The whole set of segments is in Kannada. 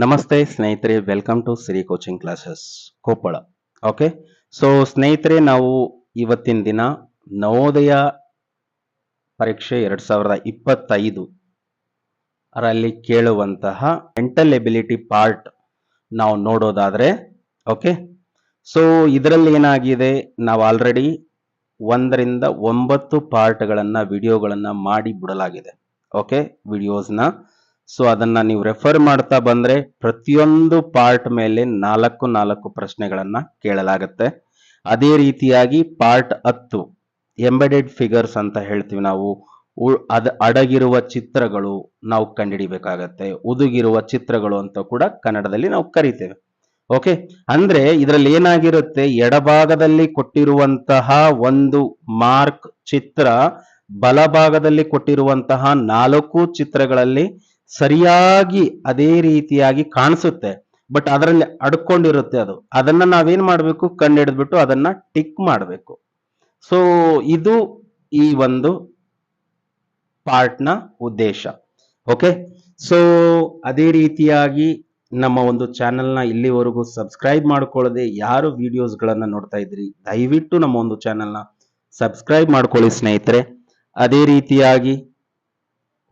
ನಮಸ್ತೆ ಸ್ನೇಹಿತರೆ welcome to Siri coaching classes Koppal okay so ಸ್ನೇಹಿತರೆ, ನಾವು ಇವತ್ತಿನ ದಿನ ನವೋದಯ ಪರೀಕ್ಷೆ ಎರಡ್ ಸಾವಿರದ ಇಪ್ಪತ್ತೈದು ರಲ್ಲಿ ಕೇಳುವಂತಹ ಮೆಂಟಲ್ ಎಬಿಲಿಟಿ ಪಾರ್ಟ್ ನಾವು ನೋಡೋದಾದ್ರೆ ಓಕೆ ಸೊ ಇದರಲ್ಲಿ ಏನಾಗಿದೆ, ನಾವು ಆಲ್ರೆಡಿ ಒಂದರಿಂದ ಒಂಬತ್ತು ಪಾರ್ಟ್ಗಳನ್ನು ವಿಡಿಯೋಗಳನ್ನು ಮಾಡಿ ಬಿಡಲಾಗಿದೆ ಓಕೆ ವಿಡಿಯೋಸ್ನ ಸೊ ಅದನ್ನ ನೀವು ರೆಫರ್ ಮಾಡ್ತಾ ಬಂದ್ರೆ ಪ್ರತಿಯೊಂದು ಪಾರ್ಟ್ ಮೇಲೆ ನಾಲ್ಕು ನಾಲ್ಕು ಪ್ರಶ್ನೆಗಳನ್ನ ಕೇಳಲಾಗುತ್ತೆ. ಅದೇ ರೀತಿಯಾಗಿ ಪಾರ್ಟ್ ಹತ್ತು ಎಂಬೆಡೆಡ್ ಫಿಗರ್ಸ್ ಅಂತ ಹೇಳ್ತೀವಿ ನಾವು. ಅದ ಅಡಗಿರುವ ಚಿತ್ರಗಳು ನಾವು ಕಂಡುಹಿಡಿಬೇಕಾಗತ್ತೆ. ಉದುಗಿರುವ ಚಿತ್ರಗಳು ಅಂತ ಕೂಡ ಕನ್ನಡದಲ್ಲಿ ನಾವು ಕರಿತೇವೆ. ಓಕೆ ಅಂದ್ರೆ ಇದರಲ್ಲಿ ಏನಾಗಿರುತ್ತೆ? ಎಡಭಾಗದಲ್ಲಿ ಕೊಟ್ಟಿರುವಂತಹ ಒಂದು ಮಾರ್ಕ್ ಚಿತ್ರ ಬಲಭಾಗದಲ್ಲಿ ಕೊಟ್ಟಿರುವಂತಹ ನಾಲ್ಕು ಚಿತ್ರಗಳಲ್ಲಿ ಸರಿಯಾಗಿ ಅದೇ ರೀತಿಯಾಗಿ ಕಾಣಿಸುತ್ತೆ. ಬಟ್ ಅದರಲ್ಲಿ ಅಡ್ಕೊಂಡಿರುತ್ತೆ ಅದು. ಅದನ್ನ ನಾವೇನ್ ಮಾಡ್ಬೇಕು? ಕಂಡುಹಿಡಿದ್ಬಿಟ್ಟು ಅದನ್ನ ಟಿಕ್ ಮಾಡಬೇಕು. ಸೊ ಇದು ಈ ಒಂದು ಪಾರ್ಟ್ನ ಉದ್ದೇಶ. ಓಕೆ ಸೊ ಅದೇ ರೀತಿಯಾಗಿ ನಮ್ಮ ಒಂದು ಚಾನೆಲ್ನ ಇಲ್ಲಿವರೆಗೂ ಸಬ್ಸ್ಕ್ರೈಬ್ ಮಾಡ್ಕೊಳ್ಳದೆ ಯಾರು ವಿಡಿಯೋಸ್ಗಳನ್ನು ನೋಡ್ತಾ ಇದ್ರಿ ದಯವಿಟ್ಟು ನಮ್ಮ ಒಂದು ಚಾನೆಲ್ನ ಸಬ್ಸ್ಕ್ರೈಬ್ ಮಾಡ್ಕೊಳ್ಳಿ ಸ್ನೇಹಿತರೆ. ಅದೇ ರೀತಿಯಾಗಿ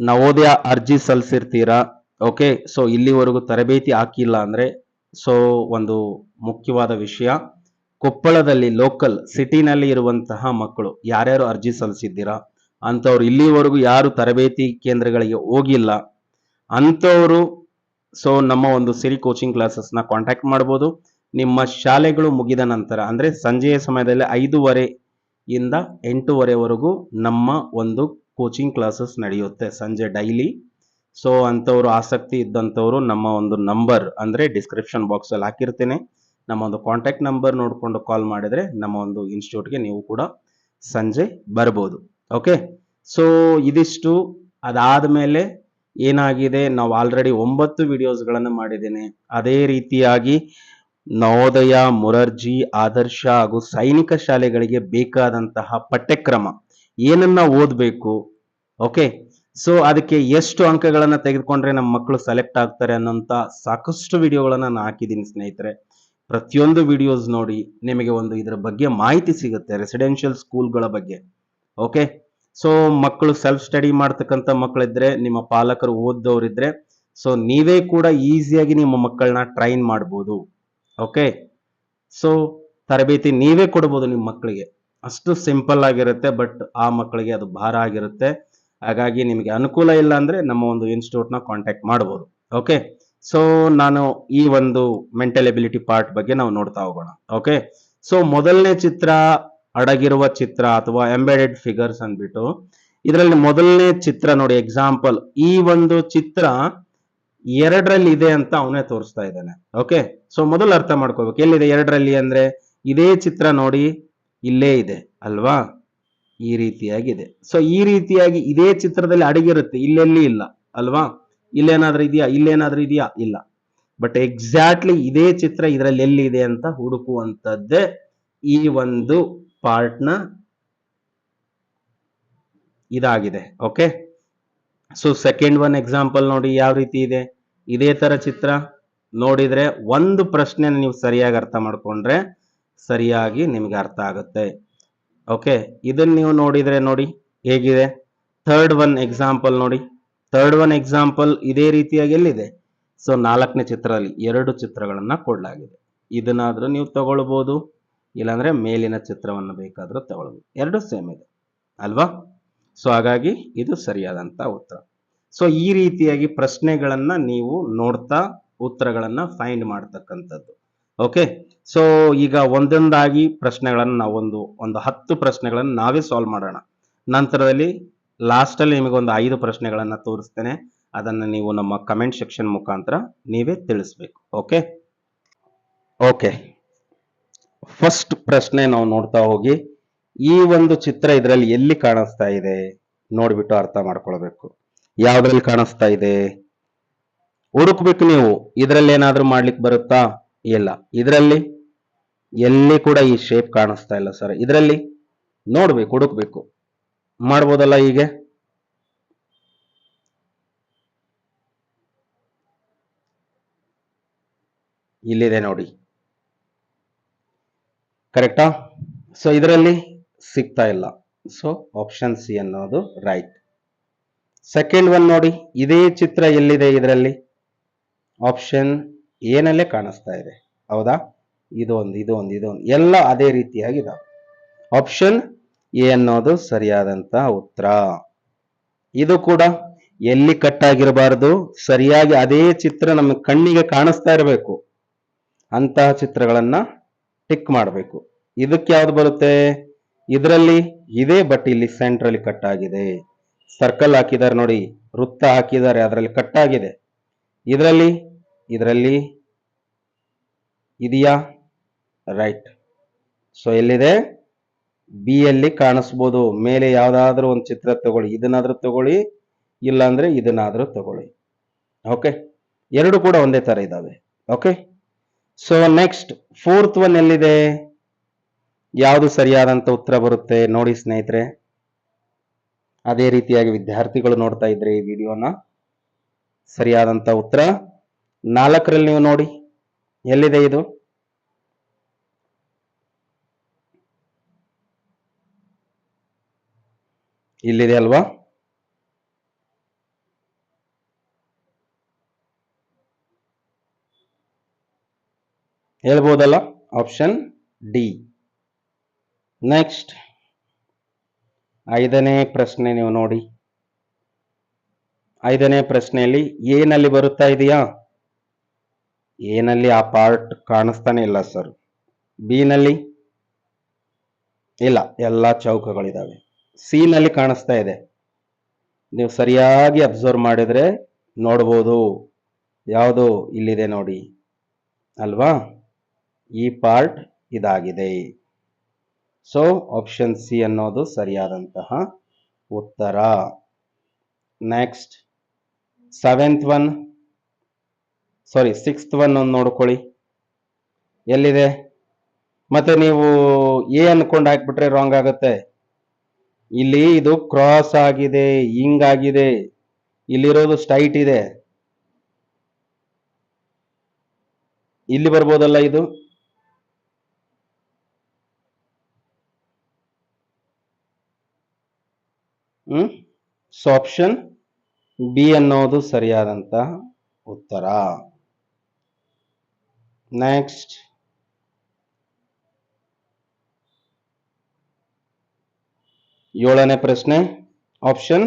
ನವೋದಯ ಅರ್ಜಿ ಸಲ್ಲಿಸಿರ್ತೀರಾ? ಓಕೆ ಸೊ ಇಲ್ಲಿವರೆಗೂ ತರಬೇತಿ ಹಾಕಿಲ್ಲ ಅಂದ್ರೆ ಸೊ ಒಂದು ಮುಖ್ಯವಾದ ವಿಷಯ. ಕೊಪ್ಪಳದಲ್ಲಿ ಲೋಕಲ್ ಸಿಟಿನಲ್ಲಿ ಇರುವಂತಹ ಮಕ್ಕಳು ಯಾರ್ಯಾರು ಅರ್ಜಿ ಸಲ್ಲಿಸಿದ್ದೀರಾ? ಅಂಥವ್ರು ಇಲ್ಲಿವರೆಗೂ ಯಾರು ತರಬೇತಿ ಕೇಂದ್ರಗಳಿಗೆ ಹೋಗಿಲ್ಲ. ಅಂಥವರು ಸೊ ನಮ್ಮ ಒಂದು ಸಿರಿ ಕೋಚಿಂಗ್ ಕ್ಲಾಸಸ್ನ ಕಾಂಟ್ಯಾಕ್ಟ್ ಮಾಡ್ಬೋದು. ನಿಮ್ಮ ಶಾಲೆಗಳು ಮುಗಿದ ನಂತರ, ಅಂದ್ರೆ ಸಂಜೆಯ ಸಮಯದಲ್ಲಿ ಐದೂವರೆ ಇಂದ ಎಂಟೂವರೆವರೆಗೂ ನಮ್ಮ ಒಂದು ಕೋಚಿಂಗ್ ಕ್ಲಾಸಸ್ ನಡೆಯುತ್ತೆ ಸಂಜೆ ಡೈಲಿ ಸೊ ಅಂಥವ್ರು ಆಸಕ್ತಿ ಇದ್ದಂಥವ್ರು ನಮ್ಮ ಒಂದು ನಂಬರ್ ಅಂದ್ರೆ ಡಿಸ್ಕ್ರಿಪ್ಷನ್ ಬಾಕ್ಸ್ ಅಲ್ಲಿ ಹಾಕಿರ್ತೇನೆ. ನಮ್ಮ ಒಂದು ಕಾಂಟ್ಯಾಕ್ಟ್ ನಂಬರ್ ನೋಡಿಕೊಂಡು ಕಾಲ್ ಮಾಡಿದ್ರೆ ನಮ್ಮ ಒಂದು ಇನ್ಸ್ಟಿಟ್ಯೂಟ್ಗೆ ನೀವು ಕೂಡ ಸಂಜೆ ಬರ್ಬೋದು. ಓಕೆ ಸೊ ಇದಿಷ್ಟು. ಅದಾದ ಮೇಲೆ ಏನಾಗಿದೆ? ನಾವು ಆಲ್ರೆಡಿ ಒಂಬತ್ತು ವಿಡಿಯೋಸ್ಗಳನ್ನು ಮಾಡಿದ್ದೇನೆ. ಅದೇ ರೀತಿಯಾಗಿ ನವೋದಯ, ಮುರರ್ಜಿ, ಆದರ್ಶ ಹಾಗೂ ಸೈನಿಕ ಶಾಲೆಗಳಿಗೆ ಬೇಕಾದಂತಹ ಪಠ್ಯಕ್ರಮ. ಏನನ್ನ ಓದಬೇಕು? ಓಕೆ ಸೊ ಅದಕ್ಕೆ ಎಷ್ಟು ಅಂಕಗಳನ್ನು ತೆಗೆದುಕೊಂಡ್ರೆ ನಮ್ಮ ಮಕ್ಕಳು ಸೆಲೆಕ್ಟ್ ಆಗ್ತಾರೆ ಅನ್ನೋಂತ ಸಾಕಷ್ಟು ವಿಡಿಯೋಗಳನ್ನು ನಾನು ಹಾಕಿದ್ದೀನಿ ಸ್ನೇಹಿತರೆ. ಪ್ರತಿಯೊಂದು ವಿಡಿಯೋಸ್ ನೋಡಿ ನಿಮಗೆ ಒಂದು ಇದರ ಬಗ್ಗೆ ಮಾಹಿತಿ ಸಿಗುತ್ತೆ ರೆಸಿಡೆನ್ಷಿಯಲ್ ಸ್ಕೂಲ್ಗಳ ಬಗ್ಗೆ. ಓಕೆ ಸೊ ಮಕ್ಕಳು ಸೆಲ್ಫ್ ಸ್ಟಡಿ ಮಾಡ್ತಕ್ಕಂಥ ಮಕ್ಕಳಿದ್ರೆ ನಿಮ್ಮ ಪಾಲಕರು ಓದ್ದವರಿದ್ರೆ ಸೊ ನೀವೇ ಕೂಡ ಈಸಿಯಾಗಿ ನಿಮ್ಮ ಮಕ್ಕಳನ್ನ ಟ್ರೈನ್ ಮಾಡ್ಬೋದು. ಓಕೆ ಸೊ ತರಬೇತಿ ನೀವೇ ಕೊಡ್ಬೋದು ನಿಮ್ಮ ಮಕ್ಕಳಿಗೆ ಅಷ್ಟು ಸಿಂಪಲ್ ಆಗಿರುತ್ತೆ ಬಟ್ ಆ ಮಕ್ಕಳಿಗೆ ಅದು ಭಾರ ಆಗಿರುತ್ತೆ. ಹಾಗಾಗಿ ನಿಮಗೆ ಅನುಕೂಲ ಇಲ್ಲ ಅಂದ್ರೆ ನಮ್ಮ ಒಂದು ಇನ್ಸ್ಟಿಟ್ಯೂಟ್ನ ಕಾಂಟ್ಯಾಕ್ಟ್ ಮಾಡ್ಬೋದು. ಓಕೆ ಸೊ ನಾನು ಈ ಒಂದು ಮೆಂಟಲ್ ಎಬಿಲಿಟಿ ಪಾರ್ಟ್ ಬಗ್ಗೆ ನಾವು ನೋಡ್ತಾ ಹೋಗೋಣ. ಓಕೆ ಸೊ ಮೊದಲನೇ ಚಿತ್ರ, ಅಡಗಿರುವ ಚಿತ್ರ ಅಥವಾ ಎಂಬೆಡೆಡ್ ಫಿಗರ್ಸ್ ಅಂದ್ಬಿಟ್ಟು, ಇದರಲ್ಲಿ ಮೊದಲನೇ ಚಿತ್ರ ನೋಡಿ ಎಕ್ಸಾಂಪಲ್ ಈ ಒಂದು ಚಿತ್ರ ಎರಡರಲ್ಲಿ ಇದೆ ಅಂತ ಅವನೇ ತೋರಿಸ್ತಾ ಇದ್ದಾನೆ. ಓಕೆ ಸೊ ಮೊದಲು ಅರ್ಥ ಮಾಡ್ಕೋಬೇಕು ಎಲ್ಲಿದೆ ಎರಡರಲ್ಲಿ ಅಂದ್ರೆ, ಇದೇ ಚಿತ್ರ ನೋಡಿ, ಇಲ್ಲೇ ಇದೆ, ಅಲ್ವಾ? ಈ ರೀತಿಯಾಗಿದೆ. ಸೊ ಈ ರೀತಿಯಾಗಿ ಇದೇ ಚಿತ್ರದಲ್ಲಿ ಅಡಗಿರುತ್ತೆ. ಇಲ್ಲೆಲ್ಲಿ ಇಲ್ಲ. ಅಲ್ವಾ? ಇಲ್ಲೇನಾದ್ರೂ ಇದೆಯಾ? ಇಲ್ಲೇನಾದ್ರೂ ಇದೆಯಾ? ಇಲ್ಲ. ಬಟ್ ಎಕ್ಸಾಕ್ಟ್ಲಿ ಇದೇ ಚಿತ್ರ ಇದರಲ್ಲಿ ಎಲ್ಲಿದೆ ಅಂತ ಹುಡುಕುವಂಥದ್ದೇ ಈ ಒಂದು ಪಾರ್ಟ್ನ ಇದಾಗಿದೆ. Okay so second one example ನೋಡಿ ಯಾವ ರೀತಿ ಇದೆ? ಇದೇ ತರ ಚಿತ್ರ. ನೋಡಿದ್ರೆ ಒಂದು ಪ್ರಶ್ನೆ ನೀವು ಸರಿಯಾಗಿ ಅರ್ಥ ಮಾಡ್ಕೊಂಡ್ರೆ ಸರಿಯಾಗಿ ನಿಮ್ಗೆ ಅರ್ಥ ಆಗುತ್ತೆ. ಓಕೆ ಇದನ್ನ ನೀವು ನೋಡಿದ್ರೆ ನೋಡಿ ಹೇಗಿದೆ? ಥರ್ಡ್ ಒನ್ ಎಕ್ಸಾಂಪಲ್ ನೋಡಿ. ಥರ್ಡ್ ಒನ್ ಎಕ್ಸಾಂಪಲ್ ಇದೇ ರೀತಿಯಾಗಿ ಎಲ್ಲಿದೆ? ಸೊ ನಾಲ್ಕನೇ ಚಿತ್ರದಲ್ಲಿ ಎರಡು ಚಿತ್ರಗಳನ್ನ ಕೊಡಲಾಗಿದೆ. ಇದನ್ನಾದ್ರೂ ನೀವು ತಗೊಳ್ಬಹುದು ಇಲ್ಲಾಂದ್ರೆ ಮೇಲಿನ ಚಿತ್ರವನ್ನು ಬೇಕಾದ್ರೂ ತಗೊಳ್ಬೋದು. ಎರಡು ಸೇಮ್ ಇದೆ, ಅಲ್ವಾ? ಸೊ ಹಾಗಾಗಿ ಇದು ಸರಿಯಾದಂತ ಉತ್ತರ. ಸೊ ಈ ರೀತಿಯಾಗಿ ಪ್ರಶ್ನೆಗಳನ್ನ ನೀವು ನೋಡ್ತಾ ಉತ್ತರಗಳನ್ನ ಫೈಂಡ್ ಮಾಡ್ತಕ್ಕಂಥದ್ದು. ಓಕೆ ಸೊ ಈಗ ಒಂದೊಂದಾಗಿ ಪ್ರಶ್ನೆಗಳನ್ನು ನಾವು ಒಂದು ಹತ್ತು ಪ್ರಶ್ನೆಗಳನ್ನು ನಾವೇ ಸಾಲ್ವ್ ಮಾಡೋಣ. ನಂತರದಲ್ಲಿ ಲಾಸ್ಟಲ್ಲಿ ನಿಮಗೊಂದು ಐದು ಪ್ರಶ್ನೆಗಳನ್ನು ತೋರಿಸ್ತೇನೆ. ಅದನ್ನು ನೀವು ನಮ್ಮ ಕಮೆಂಟ್ ಸೆಕ್ಷನ್ ಮುಖಾಂತರ ನೀವೇ ತಿಳಿಸ್ಬೇಕು. ಓಕೆ ಓಕೆ ಫಸ್ಟ್ ಪ್ರಶ್ನೆ ನಾವು ನೋಡ್ತಾ ಹೋಗಿ, ಈ ಒಂದು ಚಿತ್ರ ಇದರಲ್ಲಿ ಎಲ್ಲಿ ಕಾಣಿಸ್ತಾ ಇದೆ ನೋಡ್ಬಿಟ್ಟು ಅರ್ಥ ಮಾಡ್ಕೊಳ್ಬೇಕು. ಯಾವ್ದ್ರಲ್ಲಿ ಕಾಣಿಸ್ತಾ ಇದೆ? ಹುಡುಕ್ಬೇಕು ನೀವು. ಇದರಲ್ಲಿ ಏನಾದ್ರೂ ಮಾಡ್ಲಿಕ್ಕೆ ಬರುತ್ತಾ? ಇಲ್ಲ. ಇದರಲ್ಲಿ ಎಲ್ಲಿ ಕೂಡ ಈ ಶೇಪ್ ಕಾಣಿಸ್ತಾ ಇಲ್ಲ ಸರ್ ಇದರಲ್ಲಿ ನೋಡ್ಬೇಕು, ಹುಡುಕ್ಬೇಕು. ಮಾಡ್ಬೋದಲ್ಲ ಹೀಗೆ? ಇಲ್ಲಿದೆ ನೋಡಿ. ಕರೆಕ್ಟಾ ಸೊ ಇದರಲ್ಲಿ ಸಿಗ್ತಾ ಇಲ್ಲ. ಸೊ ಆಪ್ಷನ್ ಸಿ ಅನ್ನೋದು ರೈಟ್ ಸೆಕೆಂಡ್ ಒನ್ ನೋಡಿ, ಇದೇ ಚಿತ್ರ ಎಲ್ಲಿದೆ ಇದರಲ್ಲಿ? ಆಪ್ಷನ್ ಏನಲ್ಲೇ ಕಾಣಿಸ್ತಾ ಇದೆ. ಹೌದಾ? ಇದು ಒಂದು ಇದು ಒಂದು ಇದು ಒಂದು. ಎಲ್ಲ ಅದೇ ರೀತಿಯಾಗಿದ್ದಾವೆ ಆಪ್ಷನ್ ಎ ಅನ್ನೋದು ಸರಿಯಾದಂತಹ ಉತ್ತರ. ಇದು ಕೂಡ ಎಲ್ಲಿ ಕಟ್ ಆಗಿರಬಾರದು, ಸರಿಯಾಗಿ ಅದೇ ಚಿತ್ರ ನಮ್ಮ ಕಣ್ಣಿಗೆ ಕಾಣಿಸ್ತಾ ಇರಬೇಕು. ಅಂತಹ ಚಿತ್ರಗಳನ್ನ ಟಿಕ್ ಮಾಡಬೇಕು. ಇದಕ್ಕೆ ಯಾವ್ದು ಬರುತ್ತೆ? ಇದರಲ್ಲಿ ಇದೆ ಬಟ್ ಇಲ್ಲಿ ಸೆಂಟ್ರಲ್ಲಿ ಕಟ್ ಆಗಿದೆ. ಸರ್ಕಲ್ ಹಾಕಿದ್ದಾರೆ ನೋಡಿ, ವೃತ್ತ ಹಾಕಿದ್ದಾರೆ, ಅದರಲ್ಲಿ ಕಟ್ ಆಗಿದೆ. ಇದರಲ್ಲಿ ಇದರಲ್ಲಿ ಇದೆಯಾ? ರೈಟ್ ಸೊ ಎಲ್ಲಿದೆ? ಬಿ ಅಲ್ಲಿ ಕಾಣಿಸ್ಬೋದು. ಮೇಲೆ ಯಾವುದಾದ್ರೂ ಒಂದು ಚಿತ್ರ ತಗೊಳ್ಳಿ. ಇದನ್ನಾದರೂ ತಗೊಳ್ಳಿ. ಇಲ್ಲಾಂದರೆ ಇದನ್ನಾದರೂ ತಗೊಳ್ಳಿ. ಓಕೆ ಎರಡು ಕೂಡ ಒಂದೇ ತರ ಇದಾವೆ. Okay so next fourth one ಎಲ್ಲಿದೆ? ಯಾವುದು ಸರಿಯಾದಂತ ಉತ್ತರ ಬರುತ್ತೆ? ನೋಡಿ ಸ್ನೇಹಿತರೆ. ಅದೇ ರೀತಿಯಾಗಿ ವಿದ್ಯಾರ್ಥಿಗಳು ನೋಡ್ತಾ ಇದ್ರೆ ಈ ವಿಡಿಯೋನ ಸರಿಯಾದಂತ ಉತ್ತರ. ನಾಲ್ಕರಲ್ಲಿ ನೀವು ನೋಡಿ. ಎಲ್ಲಿದೆ ಇದು? ಇಲ್ಲಿದೆ ಅಲ್ವಾ? ಹೇಳ್ಬೋದಲ್ಲ? Option D. ನೆಕ್ಸ್ಟ್. ಐದನೇ ಪ್ರಶ್ನೆ ನೀವು ನೋಡಿ. ಐದನೇ ಪ್ರಶ್ನೆಯಲ್ಲಿ ಏನಲ್ಲಿ ಬರುತ್ತಾ ಇದೆಯಾ? ಏನಲ್ಲಿ ಆ ಪಾರ್ಟ್ ಕಾಣಿಸ್ತಾನೆ ಇಲ್ಲ ಸರ್ ಬಿನಲ್ಲಿ ಇಲ್ಲ, ಎಲ್ಲ ಚೌಕಗಳಿದ್ದಾವೆ ಸಿ ನಲ್ಲಿ ಕಾಣಿಸ್ತಾ ಇದೆ. ನೀವು ಸರಿಯಾಗಿ ಅಬ್ಸರ್ವ್ ಮಾಡಿದ್ರೆ ನೋಡ್ಬೋದು. ಯಾವುದು ಇಲ್ಲಿದೆ ನೋಡಿ. ಅಲ್ವಾ? ಈ ಪಾರ್ಟ್ ಇದಾಗಿದೆ. ಸೊ ಆಪ್ಷನ್ ಸಿ ಅನ್ನೋದು ಸರಿಯಾದಂತಹ ಉತ್ತರ. Next seventh one sorry sixth one ಒಂದು ನೋಡ್ಕೊಳ್ಳಿ. ಎಲ್ಲಿದೆ? ಮತ್ತೆ ನೀವು ಎ ಅನ್ಕೊಂಡು ಹಾಕ್ಬಿಟ್ರೆ ರಾಂಗ್ ಆಗುತ್ತೆ. ಇಲ್ಲಿ ಇದು ಕ್ರಾಸ್ ಆಗಿದೆ ಹಿಂಗಾಗಿದೆ ಇಲ್ಲಿರೋದು ಸ್ಟೈಟ್ ಇದೆ. ಇಲ್ಲಿ ಬರ್ಬೋದಲ್ಲ ಇದು? ಹ್ಮ್? ಸೊ ಆಪ್ಷನ್ ಬಿ ಅನ್ನೋದು ಸರಿಯಾದಂತ ಉತ್ತರ. ನೆಕ್ಸ್ಟ್ ಏಳನೇ ಪ್ರಶ್ನೆ. ಆಪ್ಷನ್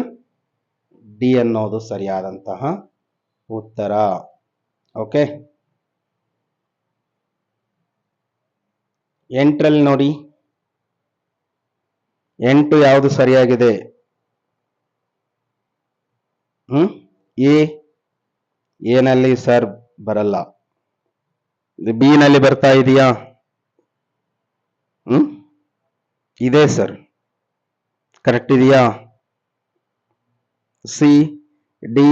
ಡಿ ಅನ್ನೋದು ಸರಿಯಾದಂತಹ ಉತ್ತರ. ಓಕೆ ಎಂಟರಲ್ಲಿ ನೋಡಿ. ಎಂಟು ಯಾವುದು ಸರಿಯಾಗಿದೆ? ಹ್ಮ್? ಎ ಏನಲ್ಲಿ ಸರ್ ಬರಲ್ಲ. ಬಿ ನಲ್ಲಿ ಬರ್ತಾ ಇದೆಯಾ? ಹ್ಮ್? ಇದೆ ಸರ್ ಕರೆಕ್ಟ್ ಇದೆಯಾ? ಸಿ ಡಿ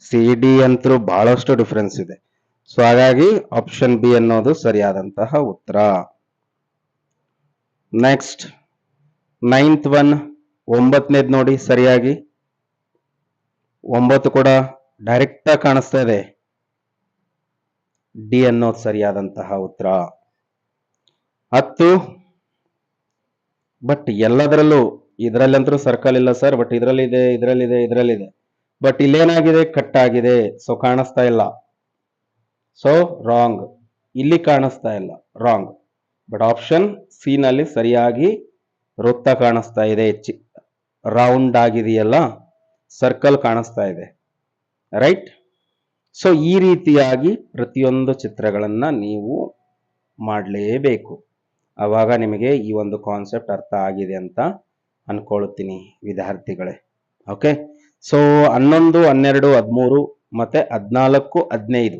ಸಿ ಡಿ ಅಂತೂ ಬಹಳಷ್ಟು ಡಿಫ್ರೆನ್ಸ್ ಇದೆ. ಸೊ ಹಾಗಾಗಿ ಆಪ್ಷನ್ ಬಿ ಅನ್ನೋದು ಸರಿಯಾದಂತಹ ಉತ್ತರ. ನೆಕ್ಸ್ಟ್ ನೈನ್ತ್ ಒನ್ ಒಂಬತ್ತನೇದು ನೋಡಿ ಸರಿಯಾಗಿ. ಒಂಬತ್ತು ಕೂಡ ಡೈರೆಕ್ಟಾಗಿ ಕಾಣಿಸ್ತಾ ಇದೆ. ಡಿ ಅನ್ನೋದು ಸರಿಯಾದಂತಹ ಉತ್ತರ. ಹತ್ತು ಬಟ್ ಎಲ್ಲದರಲ್ಲೂ ಇದರಲ್ಲಂತೂ ಸರ್ಕಲ್ ಇಲ್ಲ ಸರ್ ಬಟ್ ಇದರಲ್ಲಿದೆ ಇದರಲ್ಲಿದೆ ಇದರಲ್ಲಿದೆ. ಬಟ್ ಇಲ್ಲೇನಾಗಿದೆ? ಕಟ್ ಆಗಿದೆ ಸೊ ಕಾಣಿಸ್ತಾ ಇಲ್ಲ. ಸೊ ರಾಂಗ್ ಇಲ್ಲಿ ಕಾಣಿಸ್ತಾ ಇಲ್ಲ. ರಾಂಗ್ ಬಟ್ ಆಪ್ಷನ್ ಸಿ ನಲ್ಲಿ ಸರಿಯಾಗಿ ವೃತ್ತ ಕಾಣಿಸ್ತಾ ಇದೆ. ರೌಂಡ್ ಆಗಿದೆಯಲ್ಲ ಸರ್ಕಲ್ ಕಾಣಿಸ್ತಾ ಇದೆ. ರೈಟ್ ಸೊ ಈ ರೀತಿಯಾಗಿ ಪ್ರತಿಯೊಂದು ಚಿತ್ರಗಳನ್ನು ನೀವು ಮಾಡಲೇಬೇಕು. ಆವಾಗ ನಿಮಗೆ ಈ ಒಂದು ಕಾನ್ಸೆಪ್ಟ್ ಅರ್ಥ ಆಗಿದೆ ಅಂತ ಅನ್ಕೊಳ್ತೀನಿ ವಿದ್ಯಾರ್ಥಿಗಳೇ. ಓಕೆ ಸೊ ಹನ್ನೊಂದು, ಹನ್ನೆರಡು, ಹದಿಮೂರು ಮತ್ತೆ ಹದಿನಾಲ್ಕು, ಹದಿನೈದು.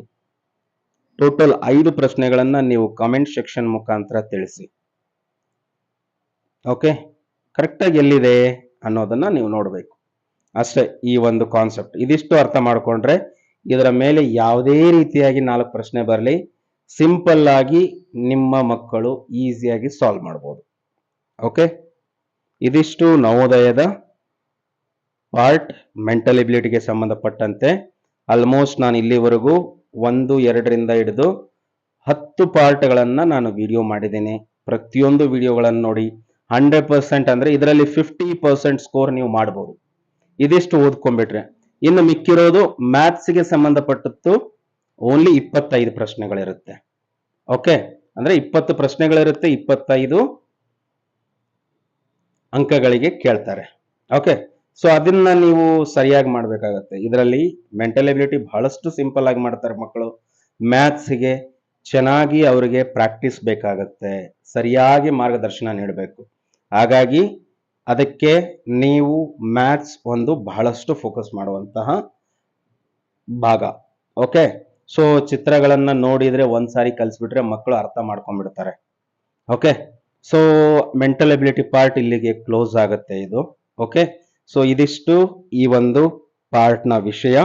ಟೋಟಲ್ ಐದು ಪ್ರಶ್ನೆಗಳನ್ನು ನೀವು ಕಮೆಂಟ್ ಸೆಕ್ಷನ್ ಮುಖಾಂತರ ತಿಳಿಸಿ. ಓಕೆ ಕರೆಕ್ಟಾಗಿ ಎಲ್ಲಿದೆ ಅನ್ನೋದನ್ನ ನೀವು ನೋಡಬೇಕು. ಅಷ್ಟೇ ಈ ಒಂದು ಕಾನ್ಸೆಪ್ಟ್ ಇದಿಷ್ಟು ಅರ್ಥ ಮಾಡ್ಕೊಂಡ್ರೆ ಇದರ ಮೇಲೆ ಯಾವುದೇ ರೀತಿಯಾಗಿ ನಾಲ್ಕು ಪ್ರಶ್ನೆ ಬರಲಿ, ಸಿಂಪಲ್ ಆಗಿ ನಿಮ್ಮ ಮಕ್ಕಳು ಈಸಿಯಾಗಿ ಸಾಲ್ವ್ ಮಾಡ್ಬೋದು. ಓಕೆ? ಇದಿಷ್ಟು ನವೋದಯದ ಪಾರ್ಟ್ ಮೆಂಟಲ್ ಎಬಿಲಿಟಿಗೆ ಸಂಬಂಧಪಟ್ಟಂತೆ. ಆಲ್ಮೋಸ್ಟ್ ನಾನು ಇಲ್ಲಿವರೆಗೂ ಒಂದು, ಎರಡರಿಂದ ಹಿಡಿದು ಹತ್ತು ಪಾರ್ಟ್ಗಳನ್ನು ನಾನು ವಿಡಿಯೋ ಮಾಡಿದ್ದೇನೆ. ಪ್ರತಿಯೊಂದು ವಿಡಿಯೋಗಳನ್ನು ನೋಡಿ, ಹಂಡ್ರೆಡ್ ಪರ್ಸೆಂಟ್ ಅಂದರೆ ಇದರಲ್ಲಿ ಫಿಫ್ಟಿ ಪರ್ಸೆಂಟ್ ಸ್ಕೋರ್ ನೀವು ಮಾಡ್ಬೋದು. ಇದಿಷ್ಟು ಓದ್ಕೊಂಡ್ಬಿಟ್ರೆ. ಇನ್ನು ಮಿಕ್ಕಿರೋದು ಮ್ಯಾಥ್ಸ್ಗೆ ಸಂಬಂಧಪಟ್ಟದ್ದು ಓನ್ಲಿ ಇಪ್ಪತ್ತೈದು ಪ್ರಶ್ನೆಗಳಿರುತ್ತೆ. ಓಕೆ ಅಂದ್ರೆ ಇಪ್ಪತ್ತು ಪ್ರಶ್ನೆಗಳಿರುತ್ತೆ, ಇಪ್ಪತ್ತೈದು ಅಂಕಗಳಿಗೆ ಕೇಳ್ತಾರೆ. ಓಕೆ ಸೊ ಅದನ್ನ ನೀವು ಸರಿಯಾಗಿ ಮಾಡಬೇಕಾಗತ್ತೆ. ಇದರಲ್ಲಿ ಮೆಂಟಲ್ ಎಬಿಲಿಟಿ ಬಹಳಷ್ಟು ಸಿಂಪಲ್ ಆಗಿ ಮಾಡ್ತಾರೆ ಮಕ್ಕಳು. ಮ್ಯಾಥ್ಸ್ಗೆ ಚೆನ್ನಾಗಿ ಅವರಿಗೆ ಪ್ರಾಕ್ಟೀಸ್ ಬೇಕಾಗತ್ತೆ. ಸರಿಯಾಗಿ ಮಾರ್ಗದರ್ಶನ ನೀಡಬೇಕು. ಹಾಗಾಗಿ ಅದಕ್ಕೆ ನೀವು ಮ್ಯಾಥ್ಸ್ ಒಂದು ಬಹಳಷ್ಟು ಫೋಕಸ್ ಮಾಡುವಂತಹ ಭಾಗ. ಓಕೆ ಸೊ ಚಿತ್ರಗಳನ್ನ ನೋಡಿದ್ರೆ ಒಂದ್ಸಾರಿ ಕಲಿಸ್ಬಿಟ್ರೆ ಮಕ್ಕಳು ಅರ್ಥ ಮಾಡ್ಕೊಂಡ್ಬಿಡ್ತಾರೆ. Okay so mental ability part ಇಲ್ಲಿಗೆ ಕ್ಲೋಸ್ ಆಗುತ್ತೆ ಇದು. ಓಕೆ ಸೊ ಇದಿಷ್ಟು ಈ ಒಂದು ಪಾರ್ಟ್ನ ವಿಷಯ.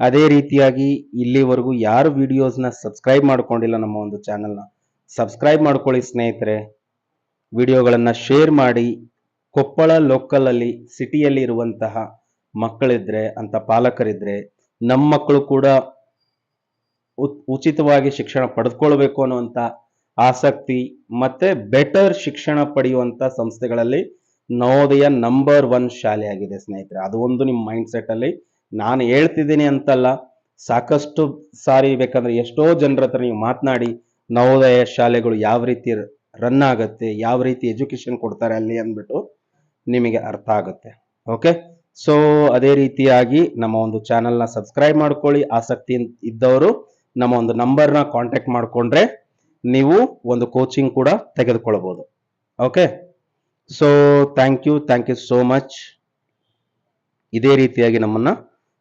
ಅದೇ ರೀತಿಯಾಗಿ ಇಲ್ಲಿವರೆಗೂ ಯಾರು ವಿಡಿಯೋಸ್ನ ಸಬ್ಸ್ಕ್ರೈಬ್ ಮಾಡ್ಕೊಂಡಿಲ್ಲ ನಮ್ಮ ಒಂದು ಚಾನಲ್ನ ಸಬ್ಸ್ಕ್ರೈಬ್ ಮಾಡ್ಕೊಳ್ಳಿ ಸ್ನೇಹಿತರೆ. ವಿಡಿಯೋಗಳನ್ನು ಶೇರ್ ಮಾಡಿ. ಕೊಪ್ಪಳ ಲೋಕಲಲ್ಲಿ ಸಿಟಿಯಲ್ಲಿ ಇರುವಂತಹ ಮಕ್ಕಳಿದ್ರೆ ಅಂತ ಪಾಲಕರಿದ್ರೆ ನಮ್ಮ ಮಕ್ಕಳು ಕೂಡ ಉಚಿತವಾಗಿ ಶಿಕ್ಷಣ ಪಡೆದುಕೊಳ್ಬೇಕು ಅನ್ನುವಂಥ ಆಸಕ್ತಿ ಮತ್ತೆ ಬೆಟರ್ ಶಿಕ್ಷಣ ಪಡೆಯುವಂತ ಸಂಸ್ಥೆಗಳಲ್ಲಿ ನವೋದಯ ನಂಬರ್ ಒನ್ ಶಾಲೆಯಾಗಿದೆ ಸ್ನೇಹಿತರೆ. ಅದು ಒಂದು ನಿಮ್ಮ ಮೈಂಡ್ ಸೆಟ್ ಅಲ್ಲಿ ನಾನು ಹೇಳ್ತಿದ್ದೀನಿ ಅಂತಲ್ಲ, ಸಾಕಷ್ಟು ಸಾರಿ ಬೇಕಂದ್ರೆ ಎಷ್ಟೋ ಜನರ ಹತ್ರ ನೀವು ಮಾತನಾಡಿ ನವೋದಯ ಶಾಲೆಗಳು ಯಾವ ರೀತಿ ರನ್ ಆಗುತ್ತೆ, ಯಾವ ರೀತಿ ಎಜುಕೇಶನ್ ಕೊಡ್ತಾರೆ ಅಲ್ಲಿ ಅಂದ್ಬಿಟ್ಟು ನಿಮಗೆ ಅರ್ಥ ಆಗುತ್ತೆ. ಓಕೆ ಸೊ ಅದೇ ರೀತಿಯಾಗಿ ನಮ್ಮ ಒಂದು ಚಾನಲ್ನ ಸಬ್ಸ್ಕ್ರೈಬ್ ಮಾಡ್ಕೊಳ್ಳಿ. ಆಸಕ್ತಿ ಇದ್ದವರು ನಮ್ಮ ಒಂದು ನಂಬರ್ನ ಕಾಂಟ್ಯಾಕ್ಟ್ ಮಾಡಿಕೊಂಡ್ರೆ ನೀವು ಒಂದು ಕೋಚಿಂಗ್ ಕೂಡ ತೆಗೆದುಕೊಳ್ಬೋದು. Okay so thank you thank you so much ಇದೇ ರೀತಿಯಾಗಿ ನಮ್ಮನ್ನ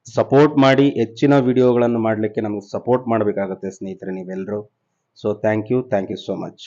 ಸಪೋರ್ಟ್ ಮಾಡಿ. ಹೆಚ್ಚಿನ ವಿಡಿಯೋಗಳನ್ನು ಮಾಡಲಿಕ್ಕೆ ನಮಗೆ ಸಪೋರ್ಟ್ ಮಾಡಬೇಕಾಗುತ್ತೆ ಸ್ನೇಹಿತರೆ ನೀವೆಲ್ಲರೂ so thank you thank you so much